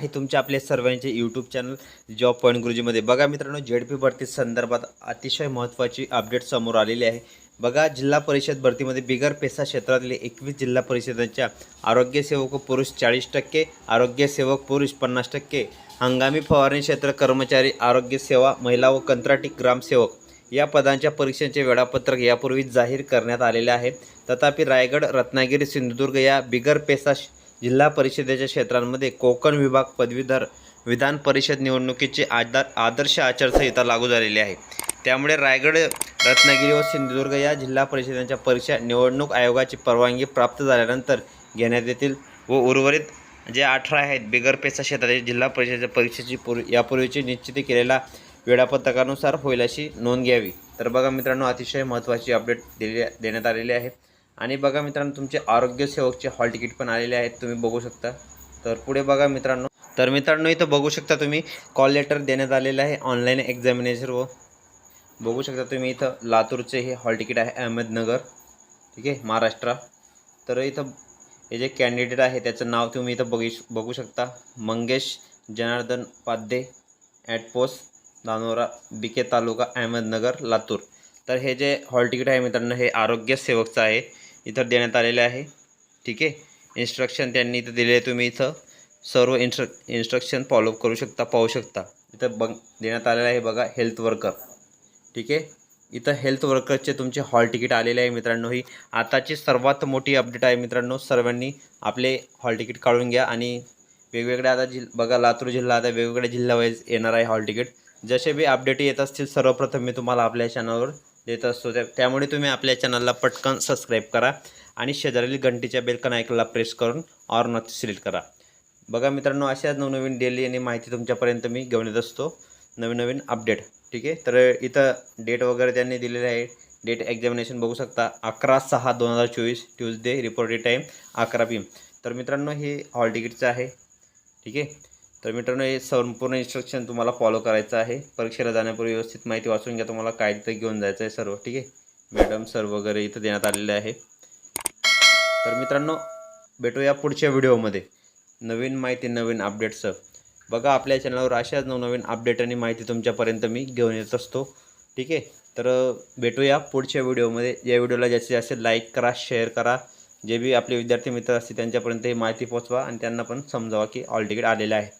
आहे तुमच्या आपले सर्वांचे यूट्यूब चॅनल जॉब पॉईंट गुरुजीमध्ये बघा मित्रांनो झेड पी भरती संदर्भात अतिशय महत्त्वाची अपडेट समोर आलेली आहे. बघा जिल्हा परिषद भरतीमध्ये बिगर पेसा क्षेत्रातले एकवीस जिल्हा परिषदांच्या आरोग्यसेवक पुरुष चाळीस टक्के आरोग्यसेवक पुरुष पन्नास टक्के हंगामी फवारणी क्षेत्र कर्मचारी आरोग्यसेवा महिला व कंत्राटी ग्रामसेवक या पदांच्या परीक्षांचे वेळापत्रक यापूर्वी जाहीर करण्यात आलेले आहे. तथापि रायगड रत्नागिरी सिंधुदुर्ग या बिगर पेसा जिल्हा परिषदेच्या क्षेत्रांमध्ये कोकण विभाग पदवीधर विधान परिषद निवडणुकीची आधार आदर्श आचारसंहिता लागू झालेली आहे. त्यामुळे रायगड रत्नागिरी व सिंधुदुर्ग या जिल्हा परिषदांच्या परीक्षा निवडणूक आयोगाची परवानगी प्राप्त झाल्यानंतर घेण्यात येतील व उर्वरित जे अठरा आहेत बिगर पेसा क्षेत्रातील जिल्हा परिषदेच्या परीक्षेची पूर्व यापूर्वीची निश्चिती केलेल्या वेळापत्रकानुसार होईल अशी नोंद घ्यावी. तर बघा मित्रांनो अतिशय महत्त्वाची अपडेट दिली देण्यात आलेली आहे. आणि बघा मित्रांनो तुमचे आरोग्य सेवकचे हॉल तिकीट पण आलेले आहेत तुम्ही बघू शकता. तर पुढे बघा मित्रांनो. तर मित्रांनो इथं बघू शकता तुम्ही कॉल लेटर देण्यात आलेलं आहे ऑनलाईन एक्झामिनेशन व. बघू शकता तुम्ही इथं लातूरचे हे हॉल तिकीट आहे अहमदनगर ठीक आहे महाराष्ट्र. तर इथं हे जे कॅन्डिडेट आहे त्याचं नाव तुम्ही इथं बघू बघू शकता. Mangesh Janardan Padhye at post Danora BK taluka Ahmednagar Latur. तर हे जे हॉल तिकीट आहे मित्रांनो हे आरोग्य सेवकचं आहे. इथं देण्यात आलेले आहे. ठीक आहे? इन्स्ट्रक्शन त्यांनी इथं दिले आहे तुम्ही इथं. सर्व इन्स्ट्र इन्स्ट्रक्शन फॉलोअप करू शकता पाहू शकता. इथं बघ देण्यात आलेलं आहे बघा हेल्थ वर्कर ठीक आहे? इथं हेल्थ वर्करचे तुमचे हॉल तिकीट आलेले आहे मित्रांनो. ही आताची सर्वात मोठी अपडेट आहे मित्रांनो. सर्वांनी आपले हॉल तिकीट काढून घ्या आणि वेगवेगळ्या आता जिल बघा लातूर जिल्हा आता वेगवेगळ्या जिल्ह्यावाईज येणार आहे हॉल तिकीट जसे बी अपडेट येत असतील सर्वप्रथम मी तुम्हाला आपल्या चॅनलवर देत असतो. त्या त्यामुळे तुम्ही आपल्या चॅनलला पटकन सबस्क्राईब करा आणि शेजारील घंटीच्या बेलकन ऐकला प्रेस करून ऑर नॉट सिलेक्ट करा. बघा मित्रांनो अशाच नवनवीन डेली आणि माहिती तुमच्यापर्यंत मी घेऊन येत असतो. नवीन नवीन अपडेट ठीक आहे? तर इथं डेट वगैरे त्यांनी दिलेले आहे. डेट एक्झामिनेशन बघू शकता. अकरा सहा दोन हजार चोवीस ट्यूजडे रिपोर्टेड टाईम अकरा पी एम तर मित्रांनो हे हॉल तिकीटचं आहे. ठीक आहे? तर मित्रांनो हे संपूर्ण इन्स्ट्रक्शन तुम्हाला फॉलो करायचं आहे. परीक्षेला जाण्यापूर्वी व्यवस्थित माहिती वाचून घ्या. तुम्हाला काय तिथं घेऊन जायचं आहे सर्व ठीक आहे? मॅडम सर वगैरे इथं देण्यात आलेले आहे. तर मित्रांनो भेटूया पुढच्या व्हिडिओमध्ये नवीन माहिती नवीन अपडेट्सचं बघा आपल्या चॅनलवर अशाच नवनवीन अपडेट आणि माहिती तुमच्यापर्यंत मी घेऊन येत असतो. ठीक आहे? तर भेटूया पुढच्या व्हिडिओमध्ये या व्हिडिओला जास्तीत जास्त लाईक करा शेअर करा. जे बी आपले विद्यार्थी मित्र असतील त्यांच्यापर्यंत ही माहिती पोचवा आणि त्यांना पण समजावा की ऑल तिकीट आलेलं आहे.